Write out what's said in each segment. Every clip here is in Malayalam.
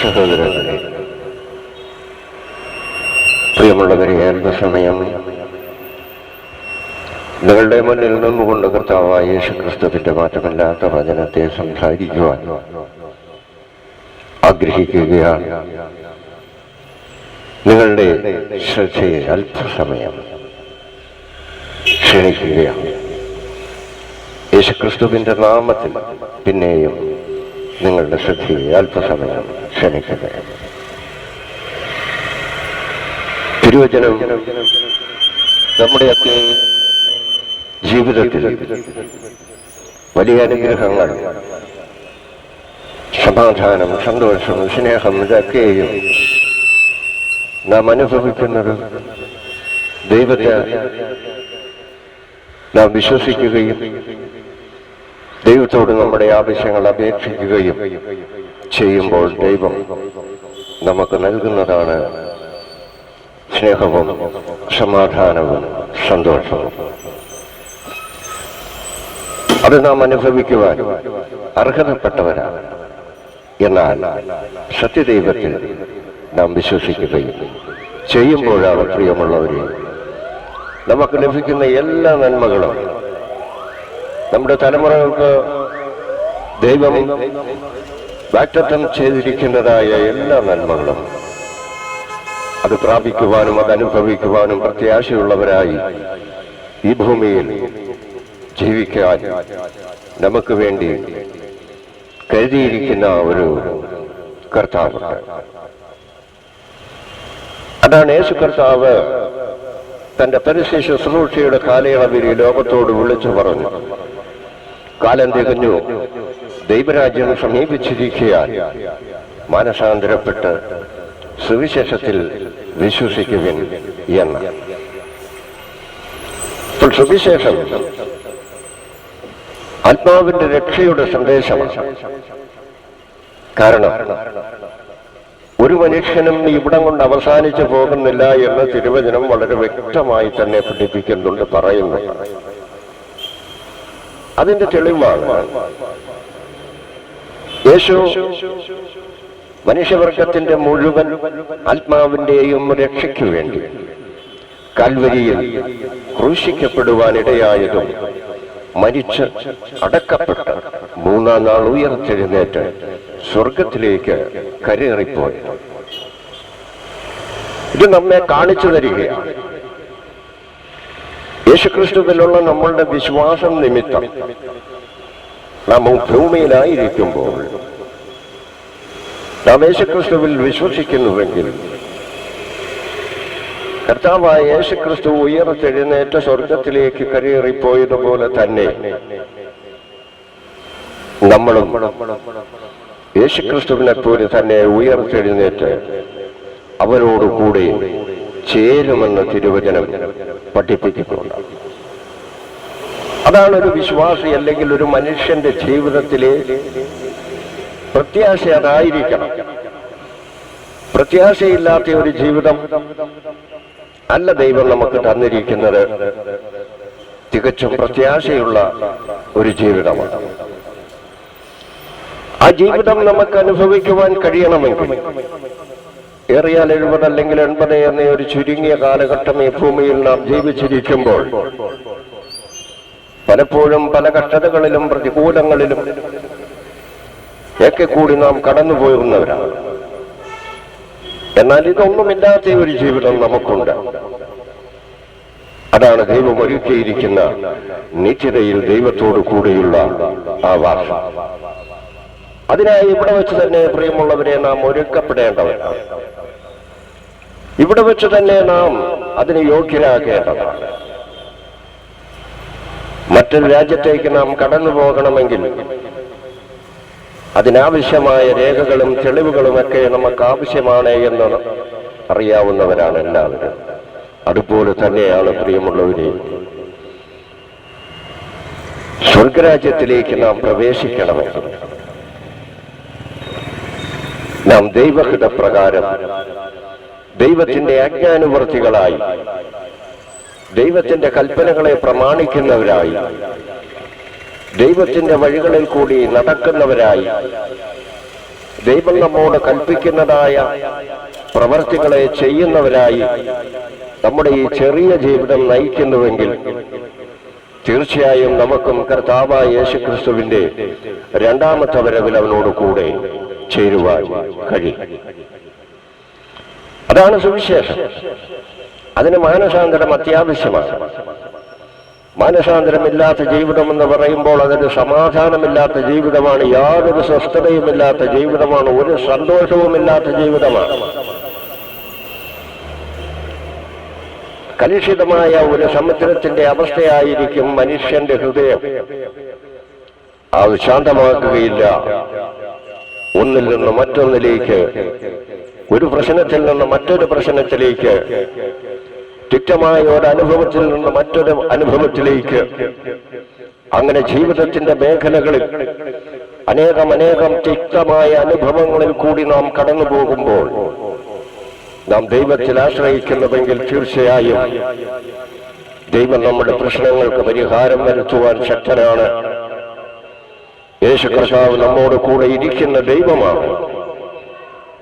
സഹോദരങ്ങളെ പ്രിയമുള്ളവരെ സമയം? നിങ്ങളുടെ മുന്നിൽ നിന്നുകൊണ്ട് കർത്താവായ യേശു ക്രിസ്തുവിന്റെ മാറ്റമില്ലാത്ത വചനത്തെ സംസാരിക്കുവാൻ ആഗ്രഹിക്കുകയാണ്. നിങ്ങളുടെ ശ്രദ്ധയെ അല്പസമയം ക്ഷണിക്കുകയാണ്. യേശുക്രിസ്തുവിന്റെ നാമത്തിൽ പിന്നെയും നിങ്ങളുടെ ശ്രദ്ധയെ അല്പസമയം ക്ഷണിക്കുകയാണ് തിരുവചനം നമ്മുടെയൊക്കെ ജീവിതത്തിൽ വലിയ അനുഗ്രഹങ്ങൾ. സമാധാനം സന്തോഷം സ്നേഹം ഇതൊക്കെയും നാം അനുഭവിക്കുന്നത് ദൈവത്തെ നാം വിശ്വസിക്കുകയും ദൈവത്തോട് നമ്മുടെ ആവശ്യങ്ങൾ അപേക്ഷിക്കുകയും ചെയ്യുമ്പോൾ ദൈവം നമുക്ക് നൽകുന്നതാണ് സ്നേഹവും സമാധാനവും സന്തോഷവും. അത് നാം അനുഭവിക്കുവാൻ അർഹതപ്പെട്ടവരാണ്. എന്നാൽ സത്യദൈവത്തിൽ നാം വിശ്വസിക്കുകയും ചെയ്യുമ്പോഴാണ് പ്രിയമുള്ളവരെ നമുക്ക് ലഭിക്കുന്ന എല്ലാ നന്മകളും നമ്മുടെ തലമുറകൾക്ക് ദൈവം വാറ്റത്തം ചെയ്തിരിക്കുന്നതായ എല്ലാ നന്മകളും അത് പ്രാപിക്കുവാനും അത് അനുഭവിക്കുവാനും പ്രത്യാശയുള്ളവരായി ഈ ഭൂമിയിൽ ജീവിക്കാൻ നമുക്ക് വേണ്ടി കരുതിയിരിക്കുന്ന ഒരു കർത്താവുണ്ട് അതാണ് യേശു കർത്താവ് തന്റെ പരിശേഷ ശുശ്രൂഷയുടെ കാലയളവിൽ ലോകത്തോട് വിളിച്ചു പറഞ്ഞു. കാലം തികഞ്ഞു. ദൈവരാജ്യം സമീപിച്ചിരിക്കുകയാൽ മാനസാന്തരപ്പെട്ട് സുവിശേഷത്തിൽ വിശ്വസിക്കുവിൻ എന്ന്. സുവിശേഷം ആത്മാവിന്റെ രക്ഷയുടെ സന്ദേശമാണ്. കാരണം ഒരു മനുഷ്യനും ഇവിടം കൊണ്ട് അവസാനിച്ചു പോകുന്നില്ല എന്ന് തിരുവചനം വളരെ വ്യക്തമായി തന്നെ പഠിപ്പിക്കുന്നുണ്ട് പറയുന്നു. അതിന്റെ തെളിവാണ്. യേശു മനുഷ്യവർഗത്തിന്റെ മുഴുവൻ ആത്മാവിന്റെയും രക്ഷയ്ക്കു വേണ്ടി കാൽവരിയിൽ ക്രൂശിക്കപ്പെടുവാനിടയായതും മരിച്ച് അടക്കപ്പെട്ട് മൂന്നാം നാൾ ഉയർത്തെഴുന്നേറ്റ് സ്വർഗത്തിലേക്ക് കരേറിപ്പോയി ഇത് നമ്മെ കാണിച്ചു തരികയാണ്. യേശുക്രിസ്തുവിലുള്ള നമ്മളുടെ വിശ്വാസം നിമിത്തം നാം ഭൂമിയിലായിരിക്കുമ്പോൾ നാം യേശുക്രിസ്തുവിൽ വിശ്വസിക്കുന്നുവെങ്കിൽ കർത്താവായ യേശുക്രിസ്തു ഉയർത്തെഴുന്നേറ്റ സ്വർഗത്തിലേക്ക് കരയേറിപ്പോയതുപോലെ തന്നെ നമ്മളും യേശുക്രിസ്തുവിനെ പോലെ തന്നെ ഉയർത്തെഴുന്നേറ്റ് അവരോടുകൂടെ കൂടെ ചേരുമെന്ന് തിരുവചനം പഠിപ്പിക്കുന്നുണ്ട്. അതാണ് ഒരു വിശ്വാസി അല്ലെങ്കിൽ ഒരു മനുഷ്യന്റെ ജീവിതത്തിലെ പ്രത്യാശ അതായിരിക്കണം പ്രത്യാശയില്ലാത്ത ഒരു ജീവിതം അല്ല ദൈവം നമുക്ക് തന്നിരിക്കുന്നത്. തികച്ചും പ്രത്യാശയുള്ള ഒരു ജീവിതമാണ്. ആ ജീവിതം നമുക്ക് അനുഭവിക്കുവാൻ കഴിയണമെങ്കിൽ ഏറിയാൽ എഴുപത് അല്ലെങ്കിൽ എൺപത് എന്ന ഒരു ചുരുങ്ങിയ കാലഘട്ടം ഈ ഭൂമിയിൽ നാം ജീവിച്ചിരിക്കുമ്പോൾ പലപ്പോഴും പല കഷ്ടതകളിലും പ്രതികൂലങ്ങളിലും ഒക്കെ കൂടി നാം കടന്നു പോകുന്നവരാണ് എന്നാൽ ഇതൊന്നുമില്ലാത്ത ഒരു ജീവിതം നമുക്കുണ്ട്. അതാണ് ദൈവം ഒരുക്കിയിരിക്കുന്ന നിത്യതയിൽ ദൈവത്തോടു കൂടിയുള്ള ആ വാർത്ത അതിനായി ഇവിടെ വെച്ച് തന്നെ പ്രിയമുള്ളവരെ നാം ഒരുക്കപ്പെടേണ്ടവരാണ്. ഇവിടെ വെച്ച് തന്നെ നാം അതിന് യോഗ്യരാകേണ്ടതാണ്. മറ്റൊരു രാജ്യത്തേക്ക് നാം കടന്നു പോകണമെങ്കിൽ അതിനാവശ്യമായ രേഖകളും തെളിവുകളുമൊക്കെ നമുക്ക് ആവശ്യമാണ് എന്ന് അറിയാവുന്നവരാണ് എല്ലാവരും. അതുപോലെ തന്നെയാണ് പ്രിയമുള്ളവരെ സ്വർഗരാജ്യത്തിലേക്ക് നാം പ്രവേശിക്കണമെങ്കിൽ നാം ദൈവഹിത പ്രകാരം ദൈവത്തിന്റെ ആജ്ഞാനുവർത്തികളായി. ദൈവത്തിന്റെ കൽപ്പനകളെ പ്രമാണിക്കുന്നവരായി. ദൈവത്തിന്റെ വഴികളിൽ കൂടി നടക്കുന്നവരായി. ദൈവം നമ്മോട് കൽപ്പിക്കുന്നതായ പ്രവർത്തികളെ ചെയ്യുന്നവരായി നമ്മുടെ ഈ ചെറിയ ജീവിതം നയിക്കുന്നുവെങ്കിൽ തീർച്ചയായും നമുക്കും കർത്താവായ യേശുക്രിസ്തുവിന്റെ രണ്ടാമത്തെ വരവിൽ അവനോട് കൂടെ ചേരുവാൻ കഴിയും. അതാണ് സുവിശേഷം. അതിന് മാനസാന്തരം അത്യാവശ്യമാണ്. മാനസാന്തരമില്ലാത്ത ജീവിതം എന്ന് പറയുമ്പോൾ അതിന് സമാധാനമില്ലാത്ത ജീവിതമാണ് യാതൊരു സ്വസ്ഥതയുമില്ലാത്ത ജീവിതമാണ് ഒരു സന്തോഷവുമില്ലാത്ത ജീവിതമാണ്. കലുഷിതമായ ഒരു സമുദ്രത്തിന്റെ അവസ്ഥയായിരിക്കും മനുഷ്യന്റെ ഹൃദയം. അത് ശാന്തമാക്കുകയില്ല. ഒന്നിൽ നിന്ന് മറ്റൊന്നിലേക്ക് ഒരു പ്രശ്നത്തിൽ നിന്ന് മറ്റൊരു പ്രശ്നത്തിലേക്ക് തിക്തമായ ഒരു അനുഭവത്തിൽ നിന്ന് മറ്റൊരു അനുഭവത്തിലേക്ക്. അങ്ങനെ ജീവിതത്തിന്റെ മേഖലകളിൽ അനേകം അനേകം തിക്തമായ അനുഭവങ്ങളിൽ കൂടി നാം കടന്നു പോകുമ്പോൾ നാം ദൈവത്തിൽ ആശ്രയിക്കുന്നുവെങ്കിൽ തീർച്ചയായും ദൈവം നമ്മുടെ പ്രശ്നങ്ങൾക്ക് പരിഹാരം വരുത്തുവാൻ ശക്തനാണ്. യേശു കർഷാവ് നമ്മോട് കൂടെ ഇരിക്കുന്ന ദൈവമാണ്.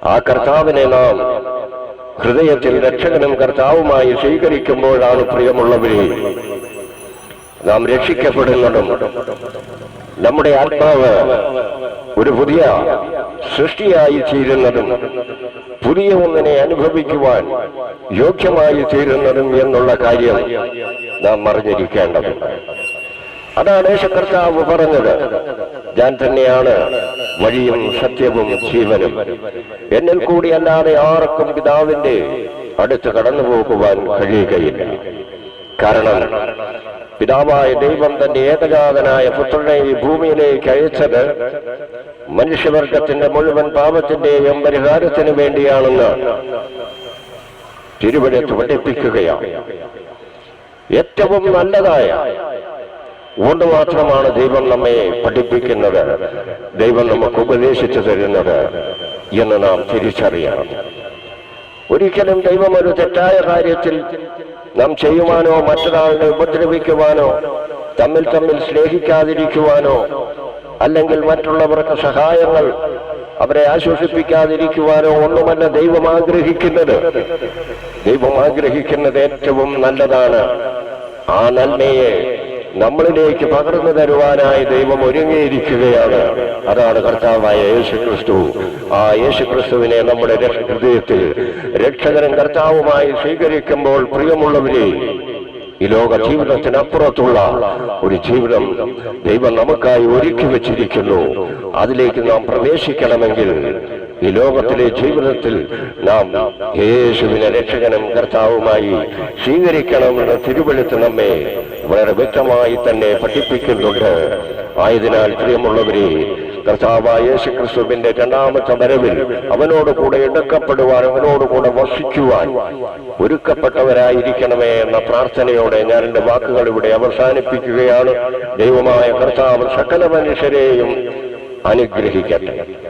ആ കർത്താവിനെ നാം ഹൃദയത്തിൽ രക്ഷകനും കർത്താവുമായി സ്വീകരിക്കുമ്പോഴാണ് പ്രിയമുള്ളവരെ നാം രക്ഷിക്കപ്പെടുന്നതും നമ്മുടെ ആത്മാവ് ഒരു പുതിയ സൃഷ്ടിയായി തീരുന്നതും പുതിയ ഒന്നിനെ അനുഭവിക്കുവാൻ യോഗ്യമായി തീരുന്നതും എന്നുള്ള കാര്യം നാം അറിഞ്ഞിരിക്കേണ്ടതുണ്ട്. അതാണ് യേശുകർത്താവ് പറഞ്ഞത്. ഞാൻ തന്നെയാണ് വഴിയും സത്യവും ജീവനും. എന്നിൽ കൂടി അല്ലാതെ ആർക്കും പിതാവിന്റെ അടുത്ത് കടന്നു പോകുവാൻ കഴിയുകയില്ല. കാരണം പിതാവായ ദൈവം തന്റെ ഏകജാതനായ പുത്രനെ ഈ ഭൂമിയിലേക്ക് അയച്ചത് മനുഷ്യവർഗത്തിന്റെ മുഴുവൻ പാപത്തിന്റെയും പരിഹാരത്തിന് വേണ്ടിയാണെന്ന് തിരുവഴുത്ത് പഠിപ്പിക്കുകയാണ്. ഏറ്റവും നല്ലതായ കൊണ്ട് മാത്രമാണ് ദൈവം നമ്മെ പഠിപ്പിക്കുന്നത്. ദൈവം നമുക്ക് ഉപദേശിച്ചു തരുന്നത് എന്ന് നാം തിരിച്ചറിയണം. ഒരിക്കലും ദൈവം ഒരു തെറ്റായ കാര്യത്തിൽ നാം ചെയ്യുവാനോ മറ്റൊരാളിനെ ഉപദ്രവിക്കുവാനോ തമ്മിൽ തമ്മിൽ സ്നേഹിക്കാതിരിക്കുവാനോ അല്ലെങ്കിൽ മറ്റുള്ളവർക്ക് സഹായങ്ങൾ അവരെ ആശ്വസിപ്പിക്കാതിരിക്കുവാനോ ഒന്നുമല്ല ദൈവം ആഗ്രഹിക്കുന്നത്. ദൈവം ആഗ്രഹിക്കുന്നത് ഏറ്റവും നല്ലതാണ്. ആ നന്മയെ നമ്മളിലേക്ക് പകർന്നു തരുവാനായി ദൈവം ഒരുങ്ങിയിരിക്കുകയാണ്. അതാണ് കർത്താവായ യേശു ക്രിസ്തു ആ യേശു ക്രിസ്തുവിനെ നമ്മുടെ ഹൃദയത്തിൽ രക്ഷകനും കർത്താവുമായി സ്വീകരിക്കുമ്പോൾ പ്രിയമുള്ളവരെ ഈ ലോക ജീവിതത്തിനപ്പുറത്തുള്ള ഒരു ജീവിതം ദൈവം നമുക്കായി ഒരുക്കി വെച്ചിരിക്കുന്നു. അതിലേക്ക് നാം പ്രവേശിക്കണമെങ്കിൽ ഈ ലോകത്തിലെ ജീവിതത്തിൽ നാം യേശുവിനെ രക്ഷകനും കർത്താവുമായി സ്വീകരിക്കണമെന്ന് തിരുവെളുത്ത് നമ്മെ വളരെ വ്യക്തമായി തന്നെ പഠിപ്പിക്കുന്നുണ്ട്. ആയതിനാൽ പ്രിയമുള്ളവരെ കർത്താവായ യേശു ക്രിസ്തുവിന്റെ രണ്ടാമത്തെ വരവിൽ അവനോട് കൂടെ എടുക്കപ്പെടുവാൻ അവനോട് കൂടെ വസിക്കുവാൻ ഒരുക്കപ്പെട്ടവരായിരിക്കണമേ എന്ന പ്രാർത്ഥനയോടെ ഞാൻ എന്റെ വാക്കുകൾ ഇവിടെ അവസാനിപ്പിക്കുകയാണ്. ദൈവമായ കർത്താവ് സകല മനുഷ്യരെയും അനുഗ്രഹിക്കട്ടെ.